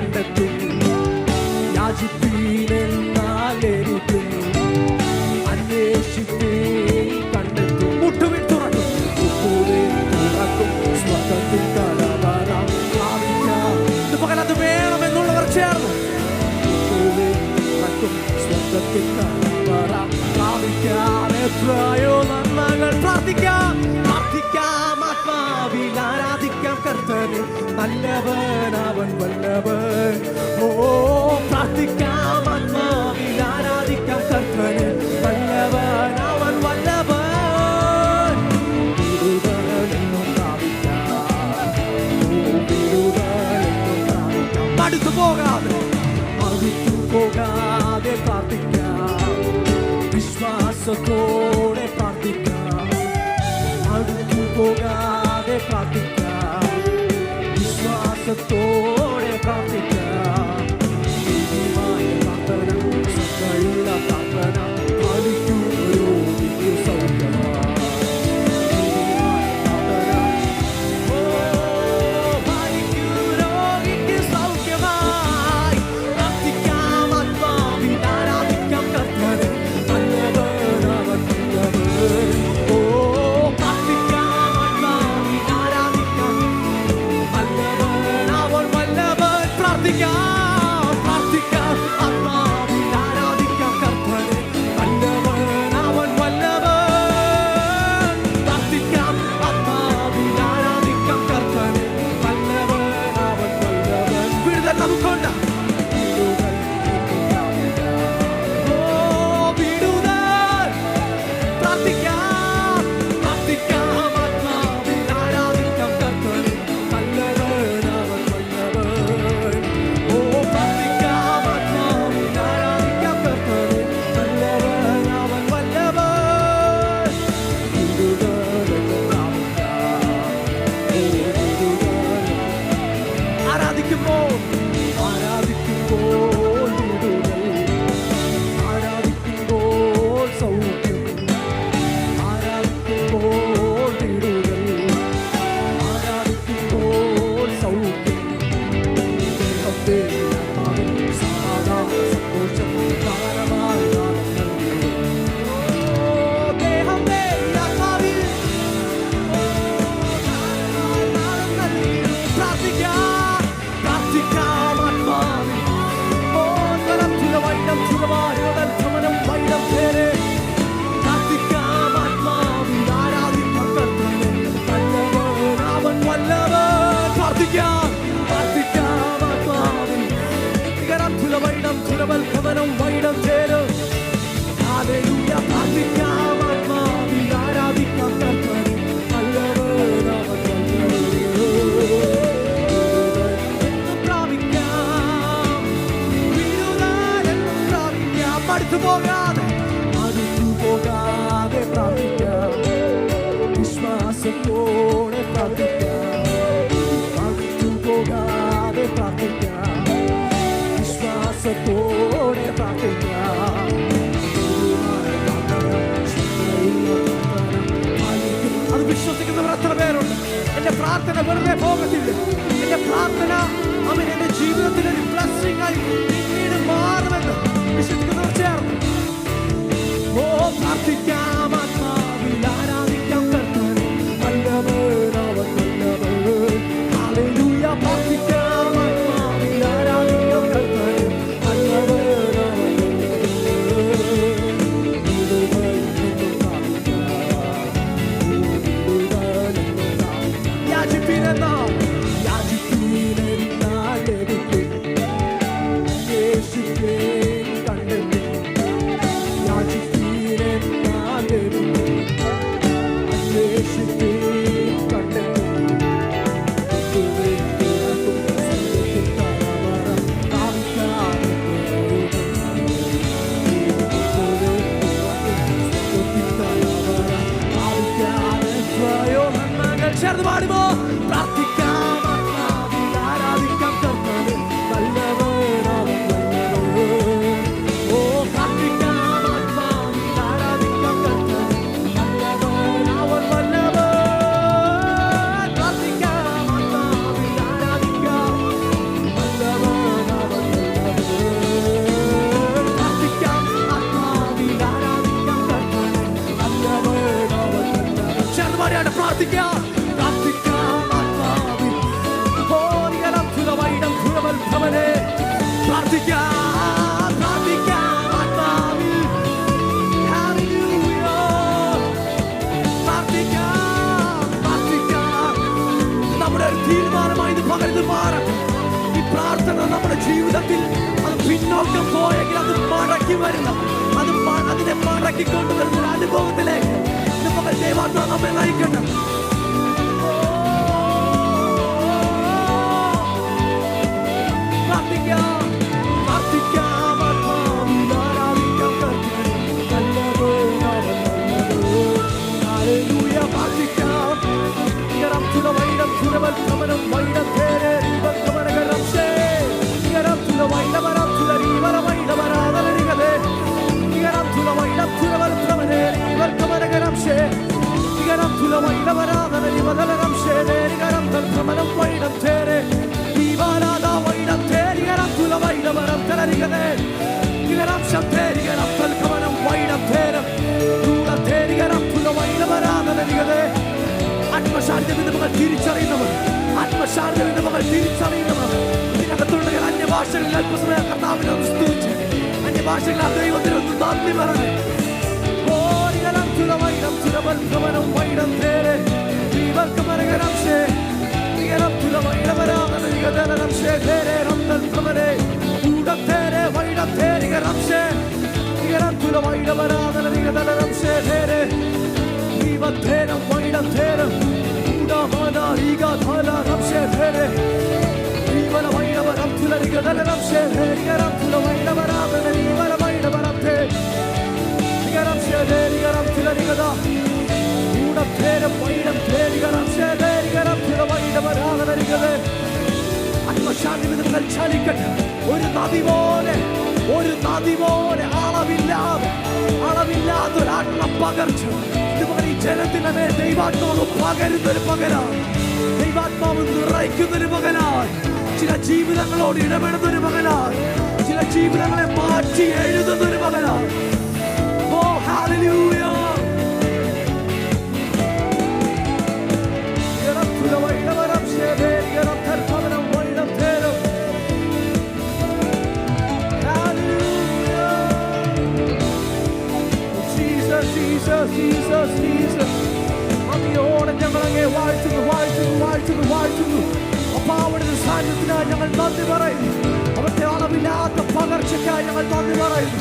കണ്ടെത്തും യാചിപ്പീനെന്നാൽ എനിക്കും അന്വേഷിപ്പീൻ കണ്ടെത്തും. മുട്ടുവിൽ തുറക്കും. മുട്ടുവിൽ തുറക്കും. സ്വതത്തിൽ തലവരാം പ്രാപിക്കാം പകലത് വേണമെന്നുള്ളവർ ചേർന്ന്. മുട്ടുവിൽ തുറക്കും. സ്വതത്തിൽ തലവരാം പ്രാപിക്കാം എത്രയോ நல்லவன் அவன் வல்லவன். ஓ பிரார்த்திக்காம் ஆத்மாவில் ஆராதிக்காம் கற்பனை நல்லவன் அவன் வல்லவன். போகாது. കൂടെ പ്രാർത്ഥിക്കാം. പോകാതെ പ്രാർത്ഥിക്കാം. വിശ്വാസത്തോടെ പ്രാർത്ഥിക്കാം. അത് വിശ്വസിക്കുന്നവർ അത്ര പേരുണ്ട്? എന്റെ പ്രാർത്ഥന വെറുതെ പോകത്തില്ല. എന്റെ പ്രാർത്ഥന അവൻ എന്റെ ജീവിതത്തിൽ ഒരു ബ്ലസ്സിംഗ് ആയി പിന്നീട് മാറുമെന്ന് വിശ്വസിക്കുന്നവർ ചേർന്ന്. ഓ Marimo ജീവിതത്തിൽ അത് പിന്നോട്ട് പോയെങ്കിൽ അത് മടക്കി വരുന്ന അത് അതിനെ മടക്കിക്കൊണ്ട് വരുന്ന അനുഭവത്തിലേക്ക് നമ്മുടെ ദൈവാത്മാ നമ്മെ നയിക്കട്ടെ. ആത്മശാന്തി മകൾ തിരിച്ചറിയുന്നവർ ആത്മശാന്തി മകൾ തിരിച്ചറിയുന്നവർ ഇതിനകത്തുള്ള അന്യഭാഷകളിൽ അല്പസമയം കർത്താവിനെ ഒന്ന് സ്തുതിച്ച് അന്യഭാഷകളിൽ ആ ദൈവത്തിന് ഒന്ന് നന്ദി പറഞ്ഞു. വൈടത്തേരം ഒരു നദി പോലെ ഒരു നദി പോലെ അളവില്ലാതെ അളവില്ലാത്തൊരാത്മ പകർച്ച. ജനത്തിന്റെ മേൽ ദൈവാത്മാവ് പകരുന്നൊരു പകരാണ് ദൈവാത്മാവ് നിറയ്ക്കുന്നൊരു പകരാണ് ചില ജീവിതങ്ങളോട് ഇടപെടുന്നൊരു പകരാണ് ചില ജീവിതങ്ങളെ മാറ്റി എഴുതുന്നൊരു പകരാണ് ഓ ഹാലലൂയ പറയുന്നു അവിടുത്തെ അളവില്ലാത്ത പകർച്ചയ്ക്കായി ഞങ്ങൾ നന്ദി പറയുന്നു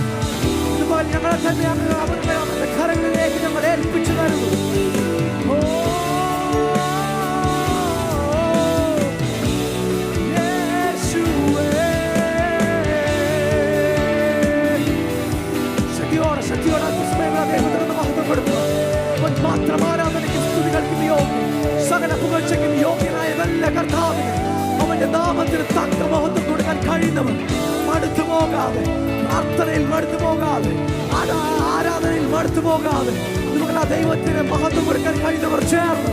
ഇതുപോലെ ഞങ്ങളെ തന്നെ അവരുടെ അവരുടെ കരങ്ങളിലേക്ക് ഞങ്ങൾ ഏൽപ്പിച്ചു തരുന്നു. ഓ ശക്തിയോടെ ശക്തിയോടെ അത്ഭുതമേഖല ദൈവത്തിന് മഹത്വം കൊടുക്കുക അവൻ മാത്രം ആരാധനയ്ക്കും സ്തുതികൾക്കും യോഗ്യം സകല പുകഴ്ചയ്ക്കും യോഗ്യനായ നാമത്തിന് തക്ക മഹത്വം കൊടുക്കാൻ കഴിയുന്നവർ മടുത്തു പോകാതെ പ്രാർത്ഥനയിൽ മടുത്തു പോകാതെ ആരാ- ആരാധനയിൽ മടുത്തു പോകാതെ ആ ദൈവത്തിന് മഹത്വം കൊടുക്കാൻ കഴിയുന്നവർ ചേർന്ന്.